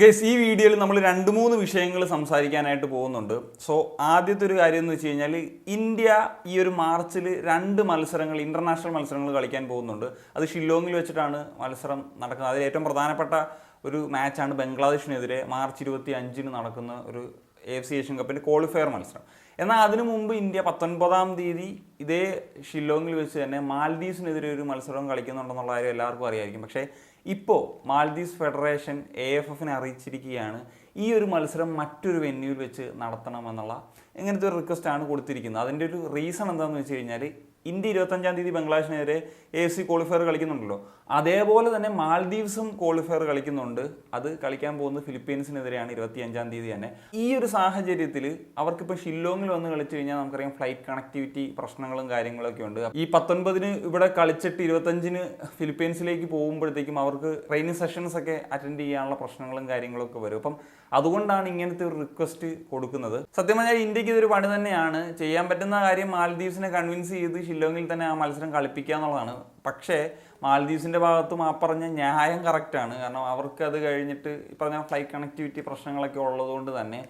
Guess ഈ വീഡിയോയിൽ നമ്മൾ രണ്ട് മൂന്ന് വിഷയങ്ങൾ സംസാരിക്കാനായിട്ട് പോകുന്നുണ്ട്. സോ ആദ്യത്തെ ഒരു കാര്യം എന്ന് വെച്ച് കഴിഞ്ഞാൽ ഇന്ത്യ ഈ ഒരു മാർച്ചിൽ രണ്ട് മത്സരങ്ങൾ ഇന്റർനാഷണൽ മത്സരങ്ങൾ കളിക്കാൻ പോകുന്നുണ്ട്. അത് ഷില്ലോങ്ങിൽ വെച്ചിട്ടാണ് മത്സരം നടക്കുന്നത്. അതിൽ ഏറ്റവും പ്രധാനപ്പെട്ട ഒരു മാച്ചാണ് ബംഗ്ലാദേശിനെതിരെ മാർച്ച് ഇരുപത്തി അഞ്ചിന് നടക്കുന്ന ഒരു എ എഫ് സി ഏഷ്യൻ കപ്പിന്റെ ക്വാളിഫയർ മത്സരം. എന്നാൽ അതിനു മുമ്പ് ഇന്ത്യ പത്തൊൻപതാം തീയതി ഇതേ ഷില്ലോങ്ങിൽ വെച്ച് തന്നെ മാൽദീവ്സിനെതിരെ ഒരു മത്സരം കളിക്കുന്നുണ്ടെന്നുള്ള കാര്യം എല്ലാവർക്കും അറിയായിരിക്കും. പക്ഷേ ഇപ്പോൾ മാൽദീവ്സ് ഫെഡറേഷൻ എ എഫ് എഫിനെ അറിയിച്ചിരിക്കുകയാണ്. ഈ ഒരു മത്സരം മറ്റൊരു വെന്യൂവിൽ വെച്ച് നടത്തണമെന്നുള്ള ഇങ്ങനത്തെ ഒരു റിക്വസ്റ്റാണ് കൊടുത്തിരിക്കുന്നത്. അതിന്റെ ഒരു റീസൺ എന്താണെന്ന് വെച്ച് കഴിഞ്ഞാൽ ഇന്ത്യ ഇരുപത്തഞ്ചാം തീയതി ബംഗ്ലാദേശിനെതിരെ എ സി ക്വാളിഫയർ കളിക്കുന്നുണ്ടല്ലോ. അതേപോലെ തന്നെ മാൽദീവ്സും ക്വാളിഫയർ കളിക്കുന്നുണ്ട്. അത് കളിക്കാൻ പോകുന്നത് ഫിലിപ്പീൻസിനെതിരെയാണ് ഇരുപത്തി അഞ്ചാം തീയതി തന്നെ. ഈ ഒരു സാഹചര്യത്തിൽ അവർക്കിപ്പോൾ ഷില്ലോങ്ങിൽ വന്ന് കളിച്ചു കഴിഞ്ഞാൽ നമുക്കറിയാം ഫ്ലൈറ്റ് കണക്ടിവിറ്റി പ്രശ്നങ്ങളും കാര്യങ്ങളൊക്കെ ഉണ്ട്. ഈ പത്തൊൻപതിന് ഇവിടെ കളിച്ചിട്ട് ഇരുപത്തഞ്ചിന് ഫിലിപ്പീൻസിലേക്ക് പോകുമ്പോഴത്തേക്കും അവർക്ക് ട്രെയിനിങ് സെഷൻസ് ഒക്കെ അറ്റൻഡ് ചെയ്യാനുള്ള പ്രശ്നങ്ങളും കാര്യങ്ങളൊക്കെ വരും. അപ്പം അതുകൊണ്ടാണ് ഇങ്ങനത്തെ ഒരു റിക്വസ്റ്റ് കൊടുക്കുന്നത്. സത്യം പറഞ്ഞാൽ ഇന്ത്യയ്ക്ക് ഇതൊരു പണി തന്നെയാണ്. ചെയ്യാൻ പറ്റുന്ന കാര്യം മാലദ്വീപ്സിനെ കൺവിൻസ് ചെയ്ത് ഷില്ലോങ്ങിൽ തന്നെ ആ മത്സരം കളിപ്പിക്കുക എന്നുള്ളതാണ്. പക്ഷേ മാലദ്വീപ്സിന്റെ ഭാഗത്തും ആ പറഞ്ഞ ന്യായം കറക്റ്റാണ് കാരണം അവർക്ക് അത് കഴിഞ്ഞിട്ട് പറഞ്ഞ ഫ്ലൈറ്റ് കണക്ടിവിറ്റി പ്രശ്നങ്ങളൊക്കെ ഉള്ളതുകൊണ്ട് തന്നെ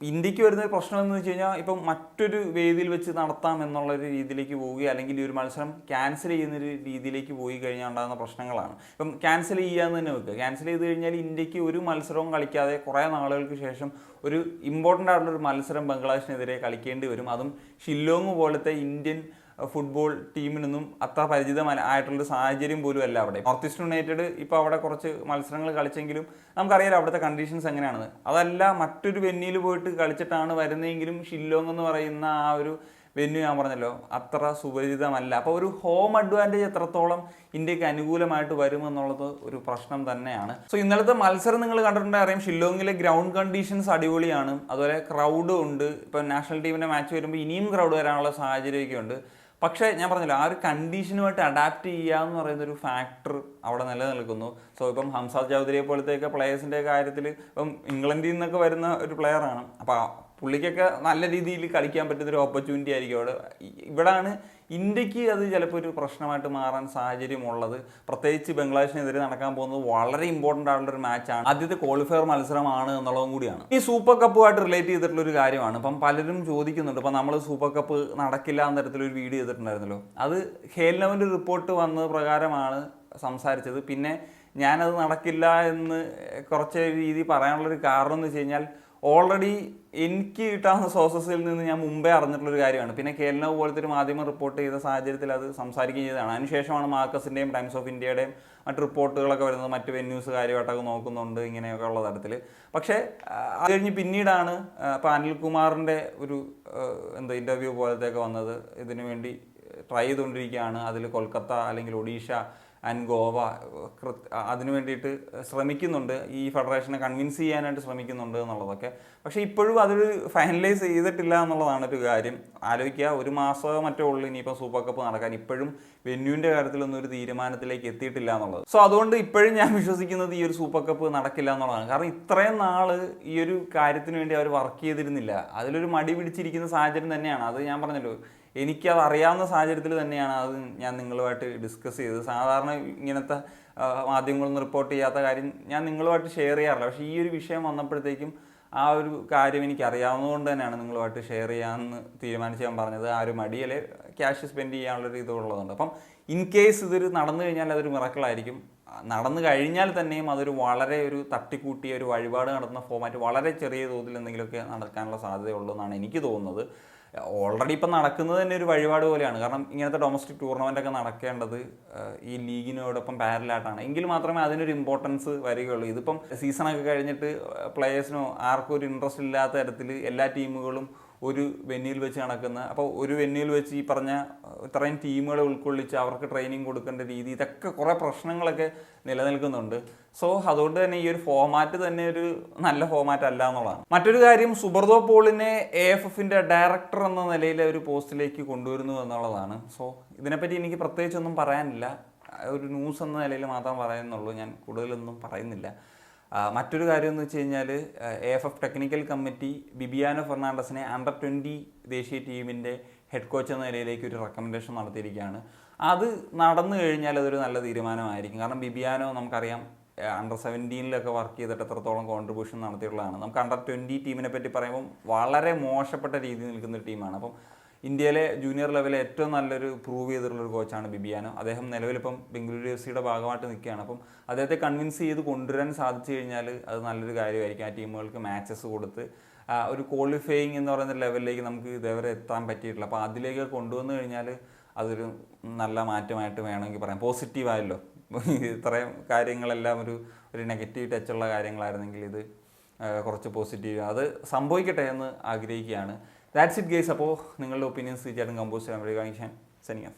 ഇന്ത്യയ്ക്ക് വരുന്ന ഒരു പ്രശ്നം എന്ന് വെച്ച് കഴിഞ്ഞാൽ ഇപ്പം മറ്റൊരു വേദിയിൽ വെച്ച് നടത്താം എന്നുള്ള ഒരു രീതിയിലേക്ക് പോവുക അല്ലെങ്കിൽ ഈ ഒരു മത്സരം ക്യാൻസൽ ചെയ്യുന്ന ഒരു രീതിയിലേക്ക് പോയി കഴിഞ്ഞാൽ ഉണ്ടാകുന്ന പ്രശ്നങ്ങളാണ്. ഇപ്പം ക്യാൻസൽ ചെയ്യാന്ന് തന്നെ വെക്കുക. ക്യാൻസൽ ചെയ്ത് കഴിഞ്ഞാൽ ഇന്ത്യയ്ക്ക് ഒരു മത്സരവും കളിക്കാതെ കുറേ നാളുകൾക്ക് ശേഷം ഒരു ഇമ്പോർട്ടന്റ് ആയിട്ടുള്ള ഒരു മത്സരം ബംഗ്ലാദേശിനെതിരെ കളിക്കേണ്ടി വരും. അതും ഷില്ലോങ് പോലത്തെ ഇന്ത്യൻ ഫുട്ബോൾ ടീമിനൊന്നും അത്ര പരിചിതമല്ല ആയിട്ടുള്ള സാഹചര്യം പോലും അല്ല അവിടെ. നോർത്ത് ഈസ്റ്റ് യുണൈറ്റഡ് ഇപ്പോൾ അവിടെ കുറച്ച് മത്സരങ്ങൾ കളിച്ചെങ്കിലും നമുക്കറിയാം അവിടുത്തെ കണ്ടീഷൻസ് എങ്ങനെയാണെന്ന്. അതല്ല മറ്റൊരു വെന്നിയിൽ പോയിട്ട് കളിച്ചിട്ടാണ് വരുന്നതെങ്കിലും ഷില്ലോങ് എന്ന് പറയുന്ന ആ ഒരു വെന്യൂ ഞാൻ പറഞ്ഞല്ലോ അത്ര സുപരിചിതമല്ല. അപ്പോൾ ഒരു ഹോം അഡ്വാന്റേജ് എത്രത്തോളം ഇന്ത്യയ്ക്ക് അനുകൂലമായിട്ട് വരുമെന്നുള്ളത് ഒരു പ്രശ്നം തന്നെയാണ്. സോ ഇന്നലത്തെ മത്സരം നിങ്ങൾ കണ്ടിട്ടുണ്ടെങ്കിൽ അറിയാം ഷില്ലോങ്ങിലെ ഗ്രൗണ്ട് കണ്ടീഷൻസ് അടിപൊളിയാണ്. അതുപോലെ ക്രൗഡും ഉണ്ട്. ഇപ്പം നാഷണൽ ടീമിന്റെ മാച്ച് വരുമ്പോൾ ഇനിയും ക്രൗഡ് വരാനുള്ള സാഹചര്യമൊക്കെ ഉണ്ട് പക്ഷേ ഞാൻ പറഞ്ഞില്ല ആ ഒരു കണ്ടീഷനുമായിട്ട് അഡാപ്റ്റ് ചെയ്യുക എന്ന് പറയുന്ന ഒരു ഫാക്ടർ അവിടെ നിലനിൽക്കുന്നു. സോ ഇപ്പം ഹംസാദ് ചൗധരിയെ പോലത്തെയൊക്കെ പ്ലേയേഴ്സിന്റെ കാര്യത്തിൽ ഇപ്പം ഇംഗ്ലണ്ടിൽ നിന്നൊക്കെ വരുന്ന ഒരു പ്ലെയറാണ് അപ്പോൾ പുള്ളിക്കൊക്കെ നല്ല രീതിയിൽ കളിക്കാൻ പറ്റുന്ന ഒരു ഓപ്പർച്യൂണിറ്റി ആയിരിക്കും അവിടെ. ഇവിടാണ് ഇന്ത്യയ്ക്ക് അത് ചിലപ്പോൾ ഒരു പ്രശ്നമായിട്ട് മാറാൻ സാഹചര്യമുള്ളത്. പ്രത്യേകിച്ച് ബംഗ്ലാദേശിനെതിരെ നടക്കാൻ പോകുന്നത് വളരെ ഇമ്പോർട്ടന്റ് ആയിട്ടുള്ള ഒരു മാച്ചാണ് ആദ്യത്തെ ക്വാളിഫയർ മത്സരമാണ് എന്നുള്ളതും കൂടിയാണ്. ഈ സൂപ്പർ കപ്പുമായിട്ട് റിലേറ്റ് ചെയ്തിട്ടുള്ള ഒരു കാര്യമാണ്. ഇപ്പം പലരും ചോദിക്കുന്നുണ്ട്. ഇപ്പം നമ്മൾ സൂപ്പർ കപ്പ് നടക്കില്ല എന്ന തരത്തിലൊരു വീഡിയോ ചെയ്തിട്ടുണ്ടായിരുന്നല്ലോ. അത് ഹേൽനവന്റെ റിപ്പോർട്ട് വന്നത് പ്രകാരമാണ് സംസാരിച്ചത്. പിന്നെ ഞാനത് നടക്കില്ല എന്ന് കുറച്ച് രീതി പറയാനുള്ളൊരു കാരണം എന്ന് വെച്ച് കഴിഞ്ഞാൽ ഓൾറെഡി എനിക്ക് കിട്ടാവുന്ന സോഴ്സസിൽ നിന്ന് ഞാൻ മുമ്പേ അറിഞ്ഞിട്ടുള്ളൊരു കാര്യമാണ്. പിന്നെ കേരള പോലത്തെ ഒരു മാധ്യമം റിപ്പോർട്ട് ചെയ്ത സാഹചര്യത്തിൽ അത് സംസാരിക്കുകയും ചെയ്തതാണ്. അതിനുശേഷമാണ് മാർക്കസിന്റെയും ടൈംസ് ഓഫ് ഇന്ത്യയുടെയും മറ്റ് റിപ്പോർട്ടുകളൊക്കെ വരുന്നത് മറ്റ് വെന്യൂസ് കാര്യമായിട്ടൊക്കെ നോക്കുന്നുണ്ട് ഇങ്ങനെയൊക്കെ ഉള്ള തരത്തിൽ. പക്ഷേ അത് കഴിഞ്ഞ് പിന്നീടാണ് ഇപ്പോൾ അനിൽകുമാറിന്റെ ഒരു എന്താ ഇന്റർവ്യൂ പോലത്തെയൊക്കെ വന്നത്. ഇതിനു വേണ്ടി ട്രൈ ചെയ്തുകൊണ്ടിരിക്കുകയാണ്. അതിൽ കൊൽക്കത്ത അല്ലെങ്കിൽ ഒഡീഷ ആൻഡ് ഗോവ അതിനു വേണ്ടിയിട്ട് ശ്രമിക്കുന്നുണ്ട്. ഈ ഫെഡറേഷനെ കൺവിൻസ് ചെയ്യാനായിട്ട് ശ്രമിക്കുന്നുണ്ട് എന്നുള്ളതൊക്കെ. പക്ഷേ ഇപ്പോഴും അതൊരു ഫൈനലൈസ് ചെയ്തിട്ടില്ല എന്നുള്ളതാണ് ഒരു കാര്യം. ആലോചിക്കുക ഒരു മാസമോ മറ്റോ ഉള്ളൂ ഇനിയിപ്പോൾ സൂപ്പർ കപ്പ് നടക്കാൻ. ഇപ്പോഴും വെന്യൂവിന്റെ കാര്യത്തിലൊന്നും ഒരു തീരുമാനത്തിലേക്ക് എത്തിയിട്ടില്ല എന്നുള്ളത്. സോ അതുകൊണ്ട് ഇപ്പോഴും ഞാൻ വിശ്വസിക്കുന്നത് ഈ ഒരു സൂപ്പർ കപ്പ് നടക്കില്ല എന്നുള്ളതാണ്. കാരണം ഇത്രയും നാൾ ഈ ഒരു കാര്യത്തിന് വേണ്ടി അവർ വർക്ക് ചെയ്തിരുന്നില്ല. അതിലൊരു മടി പിടിച്ചിരിക്കുന്ന സാഹചര്യം തന്നെയാണ്. അത് ഞാൻ പറഞ്ഞല്ലോ എനിക്കത് അറിയാവുന്ന സാഹചര്യത്തിൽ തന്നെയാണ് അത് ഞാൻ നിങ്ങളുമായിട്ട് ഡിസ്കസ് ചെയ്തത്. സാധാരണ ഇങ്ങനത്തെ മാധ്യമങ്ങളൊന്നും റിപ്പോർട്ട് ചെയ്യാത്ത കാര്യം ഞാൻ നിങ്ങളുമായിട്ട് ഷെയർ ചെയ്യാറില്ല. പക്ഷേ ഈ ഒരു വിഷയം വന്നപ്പോഴത്തേക്കും ആ ഒരു കാര്യം എനിക്ക് അറിയാവുന്നതുകൊണ്ട് തന്നെയാണ് നിങ്ങളുമായിട്ട് ഷെയർ ചെയ്യാമെന്ന് തീരുമാനിച്ച് ഞാൻ പറഞ്ഞത്. ആ ഒരു മടിയിൽ ക്യാഷ് സ്പെൻഡ് ചെയ്യാനുള്ളൊരു ഇതുള്ളതുണ്ട് അപ്പം ഇൻ കേസ് ഇതൊരു നടന്നു കഴിഞ്ഞാൽ അതൊരു മിറക്കിളായിരിക്കും നടന്നു കഴിഞ്ഞാൽ തന്നെയും അതൊരു വളരെ ഒരു തട്ടിക്കൂട്ടിയ ഒരു വഴിപാട് നടത്തുന്ന ഫോമാറ്റ് വളരെ ചെറിയ തോതിൽ എന്തെങ്കിലുമൊക്കെ നടക്കാനുള്ള സാധ്യതയുള്ളൂ എന്നാണ് എനിക്ക് തോന്നുന്നത്. ഓൾറെഡി ഇപ്പം നടക്കുന്നത് തന്നെ ഒരു വഴിപാട് പോലെയാണ്. കാരണം ഇങ്ങനത്തെ ഡൊമസ്റ്റിക് ടൂർണമെന്റ് ഒക്കെ നടക്കേണ്ടത് ഈ ലീഗിനോടൊപ്പം പാരലായിട്ടാണ് എങ്കിൽ മാത്രമേ അതിനൊരു ഇമ്പോർട്ടൻസ് വരികയുള്ളൂ. ഇതിപ്പം സീസണൊക്കെ കഴിഞ്ഞിട്ട് പ്ലേയേഴ്സിനോ ആർക്കും ഒരു ഇൻട്രസ്റ്റ് ഇല്ലാത്ത തരത്തിൽ എല്ലാ ടീമുകളും ഒരു വെന്യൂയിൽ വെച്ച് നടക്കുന്ന അപ്പോൾ ഒരു വെന്യൂയിൽ വെച്ച് ഈ പറഞ്ഞ ഇത്രയും ടീമുകളെ ഉൾക്കൊള്ളിച്ച് അവർക്ക് ട്രെയിനിങ് കൊടുക്കേണ്ട രീതി ഇതൊക്കെ കുറേ പ്രശ്നങ്ങളൊക്കെ നിലനിൽക്കുന്നുണ്ട്. സോ അതുകൊണ്ട് തന്നെ ഈ ഒരു ഫോമാറ്റ് തന്നെ ഒരു നല്ല ഫോമാറ്റ് അല്ല എന്നുള്ളതാണ്. മറ്റൊരു കാര്യം സുബർദോ പോളിനെ എ എഫ് എഫിന്റെ ഡയറക്ടർ എന്ന നിലയിൽ ഒരു പോസ്റ്റിലേക്ക് കൊണ്ടുവരുന്നു എന്നുള്ളതാണ്. സോ ഇതിനെപ്പറ്റി എനിക്ക് പ്രത്യേകിച്ചൊന്നും പറയാനില്ല. ഒരു ന്യൂസ് എന്ന നിലയിൽ മാത്രം പറയുന്നുള്ളൂ ഞാൻ കൂടുതലൊന്നും പറയുന്നില്ല. മറ്റൊരു കാര്യം എന്ന് വെച്ച് കഴിഞ്ഞാൽ A F F technical committee Bibiano ഫെർണാണ്ടസിനെ അണ്ടർ ട്വന്റി ദേശീയ ടീമിന്റെ ഹെഡ് കോച്ച് എന്ന നിലയിലേക്ക് ഒരു റെക്കമെൻഡേഷൻ നടത്തിയിരിക്കുകയാണ്. അത് നടന്നു കഴിഞ്ഞാൽ അതൊരു നല്ല തീരുമാനമായിരിക്കും. കാരണം ബിബിയാനോ നമുക്കറിയാം അണ്ടർ സെവന്റീനിലൊക്കെ വർക്ക് ചെയ്തിട്ട് എത്രത്തോളം കോൺട്രിബ്യൂഷൻ നടത്തിയിട്ടുള്ളതാണ്. നമുക്ക് അണ്ടർ ട്വന്റി ടീമിനെ പറ്റി പറയുമ്പോൾ വളരെ മോശപ്പെട്ട രീതിയിൽ നിൽക്കുന്ന ഒരു ടീമാണ് അപ്പം ഇന്ത്യയിലെ ജൂനിയർ ലെവലിൽ ഏറ്റവും നല്ലൊരു പ്രൂവ് ചെയ്തിട്ടുള്ളൊരു കോച്ചാണ് ബിബിയാനോ. അദ്ദേഹം നിലവിലിപ്പം ബംഗളൂരു എഫ് സിയുടെ ഭാഗമായിട്ട് നിൽക്കുകയാണ്. അപ്പം അദ്ദേഹത്തെ കൺവിൻസ് ചെയ്ത് കൊണ്ടുവരാൻ സാധിച്ചു കഴിഞ്ഞാൽ അത് നല്ലൊരു കാര്യമായിരിക്കും. ആ ടീമുകൾക്ക് മാച്ചസ് കൊടുത്ത് ഒരു ക്വാളിഫയിങ് എന്ന് പറയുന്ന ലെവലിലേക്ക് നമുക്ക് ഇതേവരെ എത്താൻ പറ്റിയിട്ടില്ല. അപ്പോൾ അതിലേക്ക് കൊണ്ടുവന്നു കഴിഞ്ഞാൽ അതൊരു നല്ല മാറ്റമായിട്ട് വേണമെങ്കിൽ പറയാം. പോസിറ്റീവായല്ലോ ഇത്രയും കാര്യങ്ങളെല്ലാം ഒരു ഒരു നെഗറ്റീവ് ടച്ചുള്ള കാര്യങ്ങളായിരുന്നെങ്കിൽ ഇത് കുറച്ച് പോസിറ്റീവ് അത് സംഭവിക്കട്ടെ എന്ന് ആഗ്രഹിക്കുകയാണ്. ദാറ്റ്സ് ഇറ്റ് ഗേസ് അപ്പോൾ നിങ്ങളുടെ ഒപ്പീനിയൻസ് തീർച്ചയായിട്ടും കമ്പോസ് ചെയ്യാൻ വരിക സനിയ